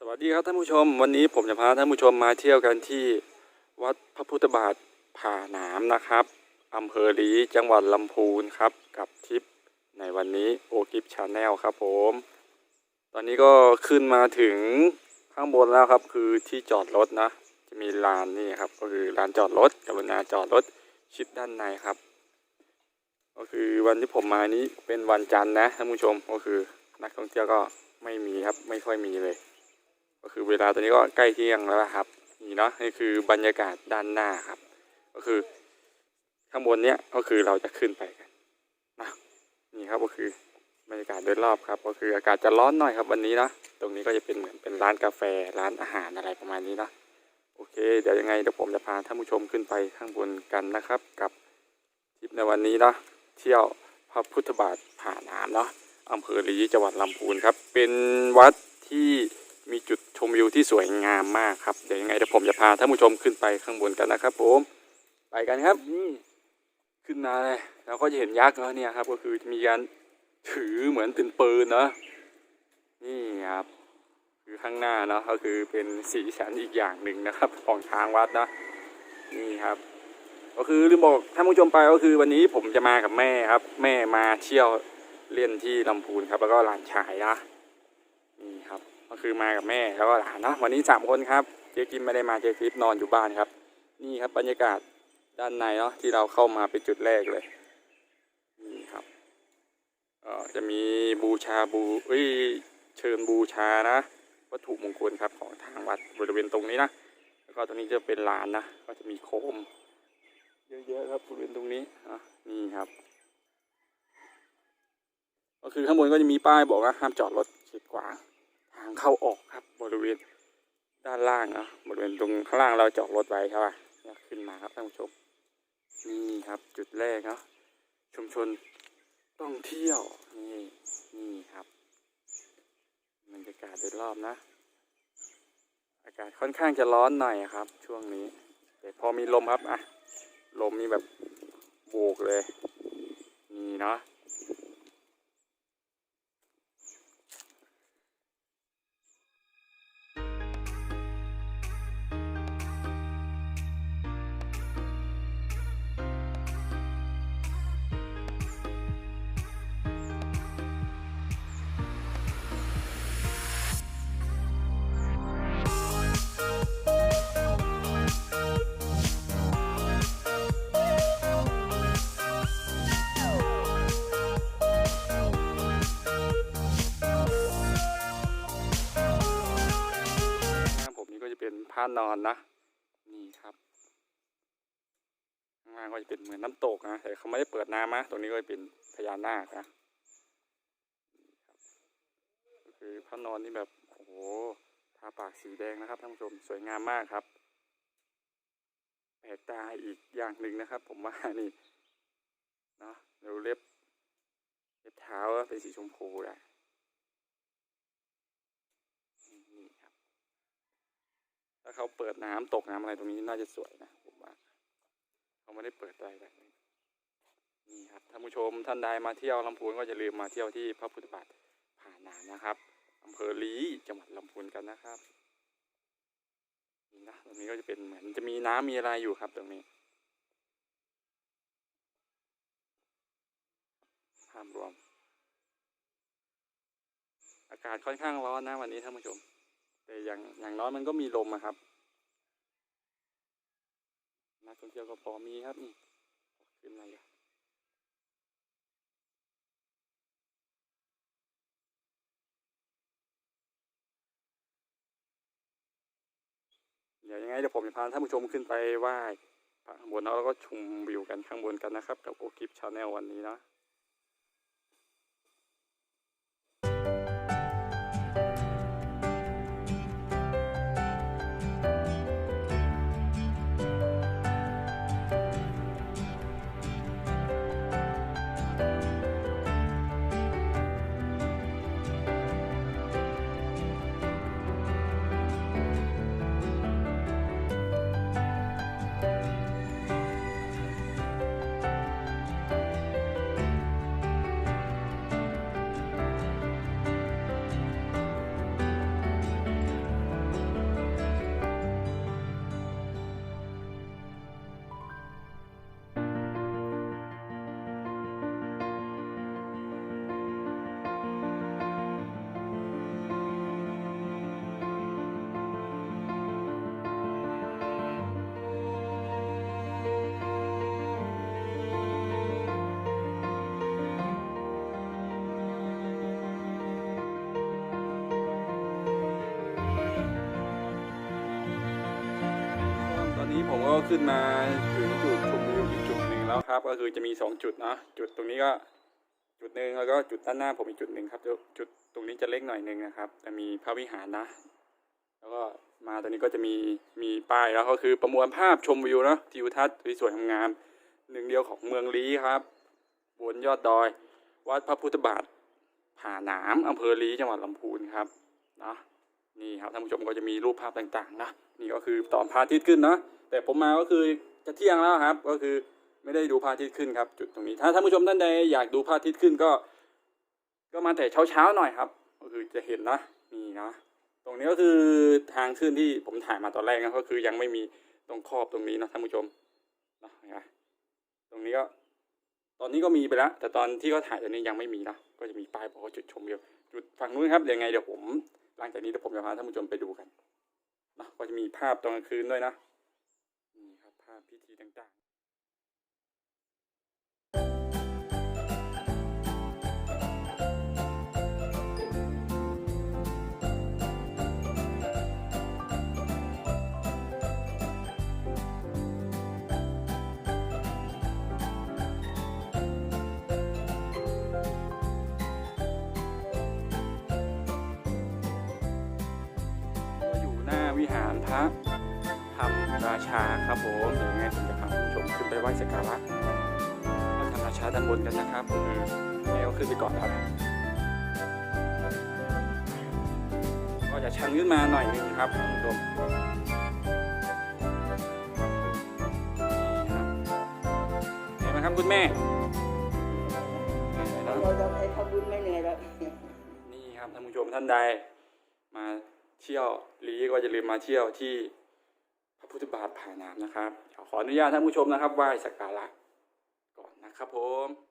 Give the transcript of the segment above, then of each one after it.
สวัสดีครับท่านผู้ชม วันนี้ผมจะพาท่านผู้ชมมาเที่ยวกันที่วัดพระพุทธบาทผาหนามนะครับอำเภอลีจังหวัดลำพูนครับ กับทริปในวันนี้โอกิฟชาแนลครับผม ตอนนี้ก็ขึ้นมาถึงข้างบนแล้วครับ คือที่จอดรถนะ จะมีลานนี่ครับ ก็คือลานจอดรถกรุณาจอดรถชิดด้านในครับ ก็คือวันที่ผมมานี้เป็นวันจันทร์นะท่านผู้ชมก็คือนักท่องเที่ยวก็ไม่มีครับไม่ค่อยมีเลย ก็คือเวลาตอนนี้ก็ใกล้เที่ยงแล้วครับนี่เนาะนี่คือบรรยากาศด้านหน้าครับ ก็คือข้างบนเนี้ยก็คือเราจะขึ้นไปกันนะนี่ครับก็คือบรรยากาศโดยรอบครับ ก็คืออากาศจะร้อนหน่อยครับวันนี้นะตรงนี้ก็จะเป็นเหมือนเป็นร้านกาแฟร้านอาหารอะไรประมาณนี้นะโอเค เดี๋ยวยังไงเดี๋ยวผมจะพาท่านผู้ชมขึ้นไปข้างบนกันนะครับ กับทริปในวันนี้นะเที่ยวพระพุทธบาทผ่าน้ำเนาะอำเภอลีจังหวัดลำพูนครับ เป็นวัดที่ มีจุดชมวิวที่สวยงามมากครับ เดี๋ยวยังไงเดี๋ยวผมจะพาท่านผู้ชมขึ้นไปข้างบนกันนะครับ ผม ไปกันครับนี่ขึ้นมาเลยเราก็จะเห็นยักษ์แล้วเนี่ยครับ ก็คือมีการถือเหมือนเป็นปืนเนาะนี่ครับ คือข้างหน้าเนาะก็คือเป็นสีสันอีกอย่างหนึ่งนะครับ ของทางวัดนะนี่ครับก็คือลืมบอกท่านผู้ชมไปก็คือวันนี้ผมจะมากับแม่ครับ แม่มาเที่ยวเล่นที่ลำพูนครับ แล้วก็หลานชายนะนี่ครับ ก็คือมากับแม่แล้วก็หลานนะวันนี้สามคนครับเจ๊กิมไม่ได้มาเจ๊กิมนอนอยู่บ้านครับ นี่ครับบรรยากาศด้านในเนาะที่เราเข้ามาเป็นจุดแรกเลยนี่ครับเอ่อจะมีบูชาบูเอ้ยเชิญบูชานะ วัตถุมงคลครับของทางวัดบริเวณตรงนี้นะแล้วก็ตรงนี้จะเป็นลานนะก็จะมีโคม เยอะๆครับบริเวณตรงนี้อะนี่ครับก็คือข้างบนก็จะมีป้ายบอกว่าห้ามจอดรถขีดขวางางเข้าออกครับ บริเวณด้านล่างนะบริเวณตรงข้างล่างเราจอดรถไว้ครับเนี่ยขึ้นมาครับท่านผู้ชม นี่ครับจุดแรกเนาะชุมชนต้องเที่ยวนี่นี่ครับบรรยากาศโดยรอบนะ อากาศค่อนข้างจะร้อนหน่อยครับ ช่วงนี้แต่พอมีลมครับอะลมนี่แบบโบกเลย นี่เนาะ จะเป็นผ้านอนนะ นี่ครับข้างล่างก็จะเป็นเหมือนน้ำตกนะแต่เขาไม่ได้เปิดน้ำนะตรงนี้ก็จะเป็นพญานาคนะนี่ครับก็คือผ้านอนนี่แบบโอ้โหทาปากสีแดงนะครับท่านผู้ชมสวยงามมากครับแปลกตาอีกอย่างหนึ่งนะครับ ผมว่านี่เนาะเดี๋ยวเล็บเล็บเท้าเป็นสีชมพูแหละนี่ครับ ถ้าเขาเปิดน้ำตกน้ำอะไรตรงนี้น่าจะสวยนะผมว่าเขาไม่ได้เปิดอะไรแบบนี้นี่ครับท่านผู้ชมท่านใดมาเที่ยวลำพูนก็อย่าลืมมาเที่ยวที่พระพุทธบาทผ่านนานะครับอำเภอลีจังหวัดลำพูนกันนะครับนี่นะตรงนี้ก็จะเป็นเหมือนจะมีน้ำมีอะไรอยู่ครับตรงนี้ภาพรวม อากาศค่อนข้างร้อนนะวันนี้ท่านผู้ชม แต่อย่างอย่างน้อยมันก็มีลมอะครับ นักท่องเที่ยวก็พอมีครับนี่ขึ้นมาอยู่เดี๋ยวยังไงเดี๋ยวผมจะพาท่านผู้ชมขึ้นไปไหว้พระข้างบนแล้วก็ชมวิวกันข้างบนกันนะครับ กับโอกิฟชาแนลวันนี้นะ ผมก็ขึ้นมาถึงจุดชมวิวอีกจุดหนึ่งแล้วครับ ก็คือจะมีสองจุดเนาะจุดตรงนี้ก็จุดหนึ่งแล้วก็จุดด้านหน้าผมอีกจุดหนึ่งครับจุดตรงนี้จะเล็กหน่อยหนึ่งนะครับแต่มีพระวิหารนะ แล้วก็มาตอนนี้ก็จะมีมีป้ายแล้วก็คือประมวลภาพชมวิวเนาะทิวทัศน์สวยๆงามหนึ่งเดียวของเมืองลี้ครับบนยอดดอย วัดพระพุทธบาทผาหนามอำเภอลี้จังหวัดลำพูนครับเนาะนี่ครับท่านผู้ชมก็จะมีรูปภาพต่างๆนะนี่ก็คือตอนพระอาทิตย์ขึ้นเนาะ แต่ผมมาก็คือจะเที่ยงแล้วครับ ก็คือไม่ได้ดูพระอาทิตย์ขึ้นครับ จุดตรงนี้ถ้าท่านผู้ชมท่านใดอยากดูพระอาทิตย์ขึ้นก็ ก็มาแต่เช้าๆหน่อยครับ ก็คือจะเห็นนะนี่นะตรงนี้ก็คือทางขึ้นที่ผมถ่ายมาตอนแรกนะก็คือยังไม่มีตรงขอบตรงนี้นะท่านผู้ชมนะนไหมตรงนี้ก็ ตอนนี้ก็มีไปแล้ว แต่ตอนที่เขาถ่ายตอนนี้ยังไม่มีนะก็จะมีป้ายบอกว่าจุดชมวิวจุดฝั่งนู้นครับยังไงเดี๋ยวผม หลังจากนี้เดี๋ยวผมจะพาท่านผู้ชมไปดูกันนะก็จะมีภาพตอนกลางคืนด้วยนะ พิธีต่าง ขึ้นไปไหว้สักการะพระธรรมราชาด้านบนกันนะครับคือให้เอาขึ้นไปก่อนแล้วนะก็จะชันขึ้นมาหน่อยนึงครับท่านผู้ชมนี่ครับเห็นไหมครับคุณแม่เห็นไหมครับเราจะไปทำบุญไม่เหนื่อยแล้วนี่ครับท่านผู้ชมท่านใด มาเที่ยวลีก็อย่าลืมมาเที่ยวที่ พระพุทธบาทผาน้ำนะครับขออนุญาตท่านผู้ชมนะครับไหว้สักการะก่อนนะครับผม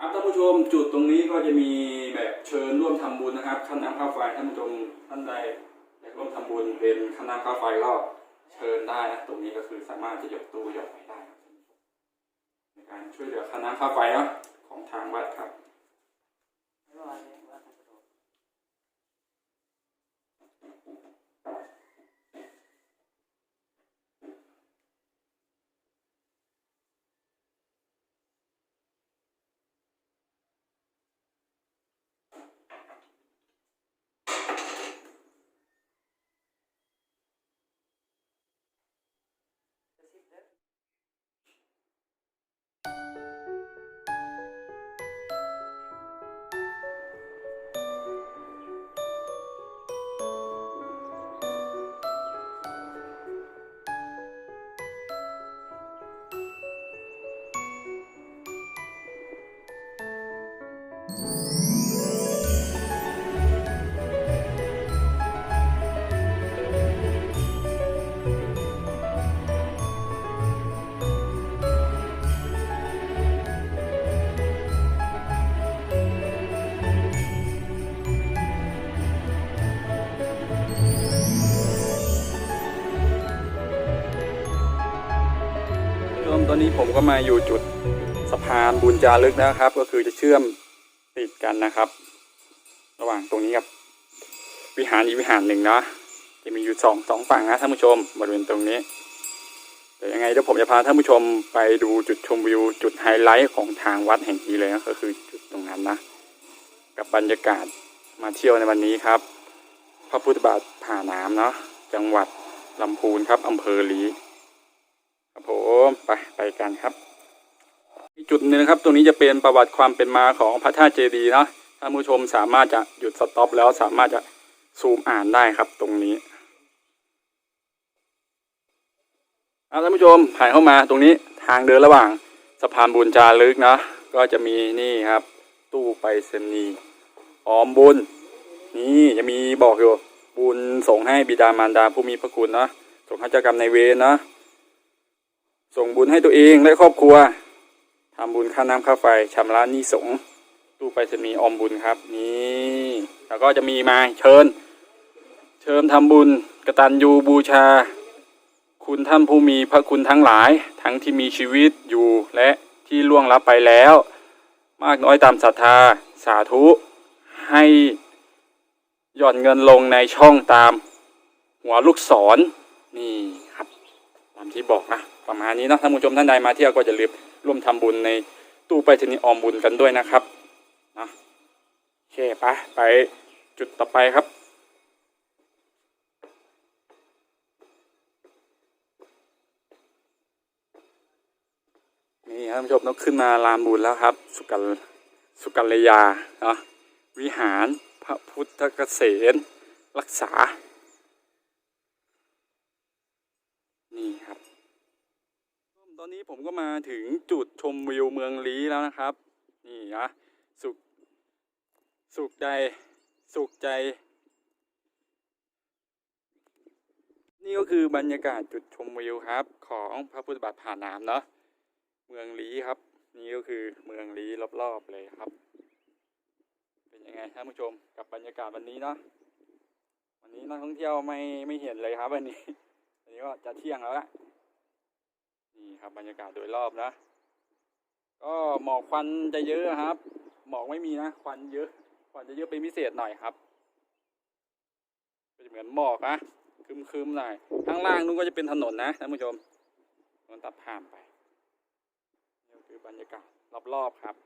ครับท่านผู้ชมจุดตรงนี้ก็จะมีแบบเชิญร่วมทำบุญนะครับค่าน้ำค่าไฟท่านผู้ชมท่านใดอยากร่วมทำบุญเป็นค่าน้ำค่าไฟก็เชิญได้นะตรงนี้ก็คือสามารถจะหยกตู้หยกไปได้ในการช่วยเหลือค่าน้ำค่าไฟเนาะของทางวัดครับ อนนี้ผมก็มาอยู่จุดสะพานบุญจารึกนะครับ ก็คือจะเชื่อมติดกันนะครับ ระหว่างตรงนี้กับวิหารอีกวิหารหนึ่งเนาะจะมีอยู่สองสองฝั่งนะท่านผู้ชมบริเวณตรงนี้เดี๋ยวยังไงเดี๋ยวผมจะพาท่านผู้ชมไปดูจุดชมวิว จุดไฮไลท์ของทางวัดแห่งนี้เลยนะก็คือจุดตรงนั้นนะ กับบรรยากาศมาเที่ยวในวันนี้ครับ พระพุทธบาทผ่าน้ำเนาะจังหวัดลำพูนครับอำเภอลี ครับผมไปไปกันครับจุดหนึ่งครับตรงนี้จะเป็นประวัติความเป็นมาของพระธาตุเจดีย์นะท่านผู้ชมสามารถจะหยุดสต็อปแล้วสามารถจะซูมอ่านได้ครับตรงนี้ท่านผู้ชมผ่านเข้ามาตรงนี้ทางเดินระหว่างสะพานบุญจารึกนะก็จะมีนี่ครับ ตู้ไปรษณีย์ออมบุญ นี่จะมีบอกอยู่บุญส่งให้บิดามารดาผู้มีพระคุณนะส่งให้เจ้ากรรมในเวรนะ ส่งบุญให้ตัวเองและครอบครัวทำบุญค่าน้ำค่าไฟชำระหนี้สงตู้ไปรษณีย์อมบุญครับ นี่แล้วก็จะมีมาเชิญ เชิญทำบุญกระตัญญูบูชา คุณท่านผู้มีพระคุณทั้งหลาย ทั้งที่มีชีวิตอยู่และที่ล่วงลับไปแล้ว มากน้อยตามศรัทธาสาธุ ให้หย่อนเงินลงในช่องตาม หัวลูกศรนี่ครับ ตามที่บอกนะ ประมาณนี้นะท่านผู้ชมท่านใดมาเที่ยวก็จะลืมร่วมทำบุญในตู้ไปรษณีย์ออมบุญกันด้วยนะครับนะโอเคไปไปจุดต่อไปครับนี่ครับท่านผู้ชมต้องขึ้นมาลานบุญแล้วครับ สุกัลสุกัลยาเนาะวิหารพระพุทธเกษรรักษา นี่ ตอนนี้ผมก็มาถึงจุดชมวิวเมืองลี้แล้วนะครับ นี่นะสุข สุขใจสุขใจ นี่ก็คือบรรยากาศจุดชมวิวครับ ของพระพุทธบาทผ่านน้ำเนาะเมืองลี้ครับ นี่ก็คือเมืองลี้รอบๆเลยครับ เป็นยังไงท่านผู้ชมกับบรรยากาศวันนี้เนาะวันนี้นักท่องเที่ยวไม่ไม่เห็นเลยครับวันนี้วันนี้ก็จะเที่ยงแล้วละ นี่ครับบรรยากาศโดยรอบนะ ก็หมอกควันจะเยอะครับ หมอกไม่มีนะควันเยอะควันจะเยอะเป็นพิเศษหน่อยครับจะเหมือนหมอกนะคึมๆหน่อยข้างล่างนู้นก็จะเป็นถนนนะท่านผู้ชมมันตัดผ่านไปนี่คือบรรยากาศรอบๆครับ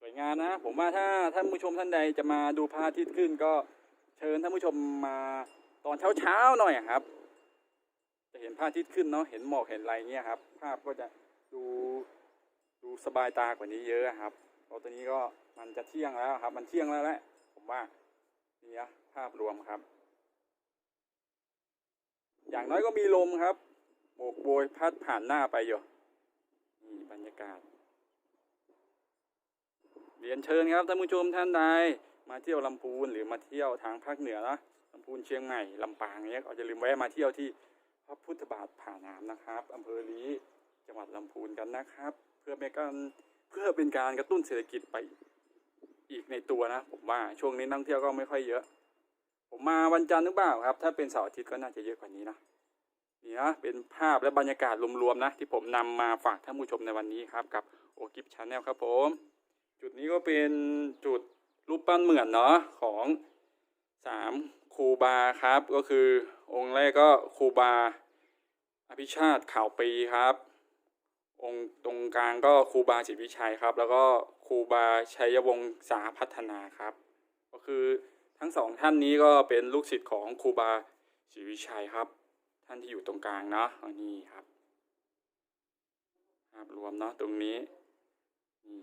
สวยงามนะ ผมว่าถ้าท่านผู้ชมท่านใดจะมาดูพระอาทิตย์ขึ้นก็เชิญท่านผู้ชมมาตอนเช้าๆหน่อยครับ จะเห็นพระอาทิตย์ขึ้นเนาะเห็นหมอกเห็นอะไรเงี้ยครับ ภาพก็จะดูดูสบายตากว่านี้เยอะครับเพราะตอนนี้ก็มันจะเที่ยงแล้วครับ มันเที่ยงแล้วแหละผมว่านี่นะภาพรวมครับ อย่างน้อยก็มีลมครับโบกโบยพัดผ่านหน้าไปอยู่นี่บรรยากาศเรียนเชิญครับท่านผู้ชมท่านใดมาเที่ยวลำพูนหรือมาเที่ยวทางภาคเหนือนะลำพูนเชียงใหม่ลำปางเนี้ยก็จะลืมแวะมาเที่ยวที่ ระพุทธบาทผ่าน้ำนะครับอำเภอลีจังหวัดลำพูนกันนะครับ เพื่อเป็นการเพื่อเป็นการกระตุ้นเศรษฐกิจไปอีกในตัวนะ ผมว่าช่วงนี้นักท่องเที่ยวก็ไม่ค่อยเยอะ ผมมาวันจันทร์หรือเปล่าครับ ถ้าเป็นเสาร์อาทิตย์ก็น่าจะเยอะกว่านี้นะนี่นะเป็นภาพและบรรยากาศรวมๆนะ ที่ผมนำมาฝากท่านผู้ชมในวันนี้ครับ กับโอกิฟชาแนลครับผม จุดนี้ก็เป็นจุดรูปปั้นเหมือนเนาะของสามครูบาครับ ก็คือองค์แรกก็ครูบา อภิชาติข่าวปีครับ องค์ตรงกลางก็ครูบาศรีวิชัยครับ แล้วก็ครูบาชัยวงศ์สาพัฒนาครับ ก็คือทั้งสองท่านนี้ก็เป็นลูกศิษย์ของครูบาศรีวิชัยครับ ท่านที่อยู่ตรงกลางเนาะอันนี้ครับภาพรวมเนาะตรงนี้นี่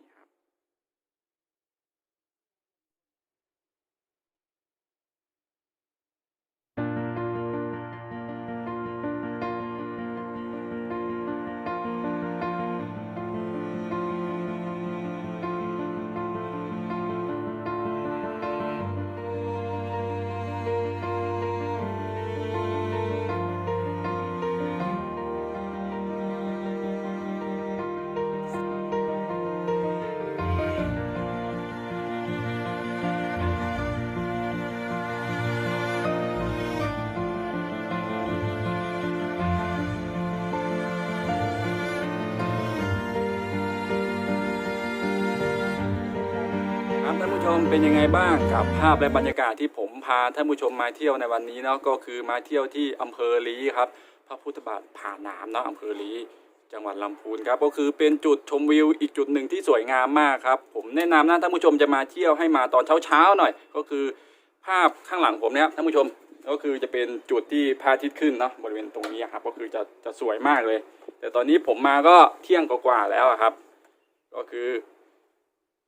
ผู้ชมเป็นยังไงบ้างกับภาพและบรรยากาศที่ผมพาท่านผู้ชมมาเที่ยวในวันนี้เนาะก็คือมาเที่ยวที่อำเภอลีครับ พระพุทธบาทผาหนามเนาะอำเภอลีจังหวัดลำพูนครับก็คือเป็นจุดชมวิวอีกจุดหนึ่งที่สวยงามมากครับผมแนะนำนะท่านผู้ชมจะมาเที่ยวให้มาตอนเช้าๆหน่อย ก็คือภาพข้างหลังผมเนี่ยท่านผู้ชมก็คือจะเป็นจุดที่พระอาทิตย์ขึ้นเนาะบริเวณตรงนี้ครับก็คือจะจะสวยมากเลย แต่ตอนนี้ผมมาก็เที่ยงกว่าๆแล้วครับ ก็คือ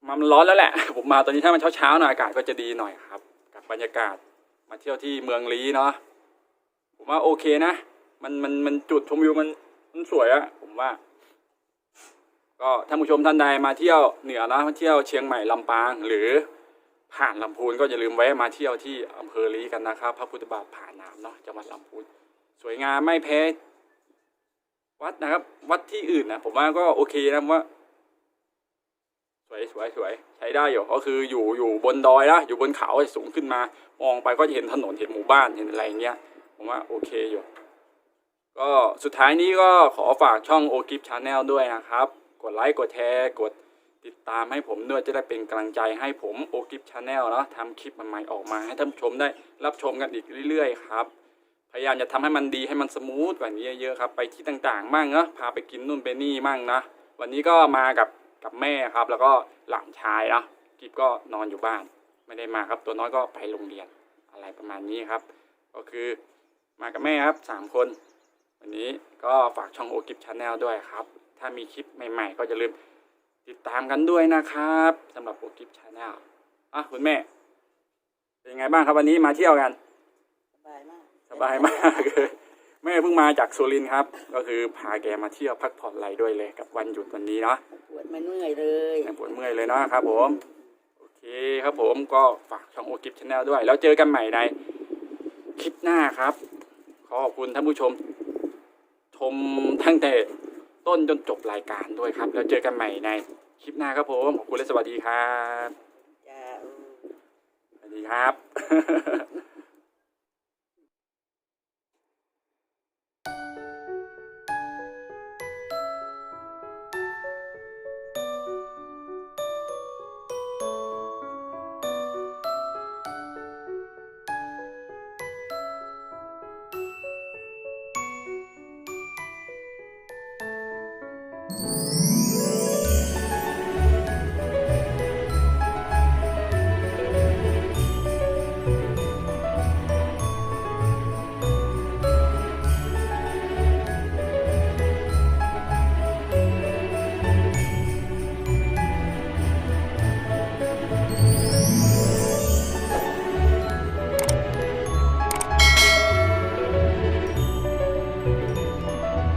มันร้อนแล้วแหละ ผมมาตอนนี้ถ้ามันเช้าๆหน่อยอากาศก็จะดีหน่อยครับ กับบรรยากาศมาเที่ยวที่เมืองลีเนาะผมว่าโอเคนะ มันมันมันจุดชมวิวมันมันสวยอะผมว่า ก็ท่านผู้ชมท่านใดมาเที่ยวเหนือนะมาเที่ยวเชียงใหม่ลำปาง หรือผ่านลำพูนก็อย่าลืมแวะมาเที่ยวที่อำเภอลีกันนะครับ พระพุทธบาทผ่านน้ำเนาะจังหวัดลำพูนสวยงามไม่แพ้วัดนะครับ วัดที่อื่นนะผมว่าก็โอเคนะว่า วยสวยสวยใช้ได้อยู่ก็คืออยู่อยู่บนดอยนะอยู่บนเขาสูงขึ้นมามองไปก็จะเห็นถนนเห็นหมู่บ้านเห็นอะไรเงี้ยผมว่าโอเคอยู่ ก็สุดท้ายนี้ก็ขอฝากช่องโอกิฟชาแนลด้วยนะครับ กดไลค์กดแชร์กดติดตามให้ผมด้วยจะได้เป็นกำลังใจให้ผมโอกิฟชาแนลเนาะทำคลิปใหม่ๆออกมาให้ท่านชมได้รับชมกันอีกเรื่อยๆครับพยายามจะทำให้มันดีให้มันสมูทกว่านี้เยอะๆครับ ไปที่ต่างๆมั่งเนาะพาไปกินนู่นไปนี่มั่งนะ วันนี้ก็มากับ กับแม่ครับ แล้วก็หลานชายนะกิฟก็นอนอยู่บ้าน ไม่ได้มาครับ ตัวน้อยก็ไปโรงเรียนอะไรประมาณนี้ครับ ก็คือมากับแม่ครับสามคน วันนี้ก็ฝากช่องโอกิฟชาแนลด้วยครับ ถ้ามีคลิปใหม่ ๆ ก็อย่าลืมติดตามกันด้วยนะครับสำหรับโอกิฟชาแนลอะคุณแม่ เป็นยังไงบ้างครับวันนี้มาเที่ยวกัน สบายมาก สบายมากเลย แม่เพิ่งมาจากสุรินทร์ครับ ก็คือพาแกมาเที่ยวพักผ่อนอะไรด้วยเลยกับวันหยุดวันนี้เนาะปวดไม่เมื่อยเลยไม่ปวดเมื่อยเลยเนาะครับผมโอเคครับผมก็ฝากช่องโอกิฟชาแนลด้วย แล้วเจอกันใหม่ในคลิปหน้าครับขอขอบคุณท่านผู้ชม ชมตั้งแต่ต้นจนจบรายการด้วยครับ แล้วเจอกันใหม่ในคลิปหน้าครับผมขอบคุณและสวัสดีครับจ้าเออสวัสดีครับ Thank you.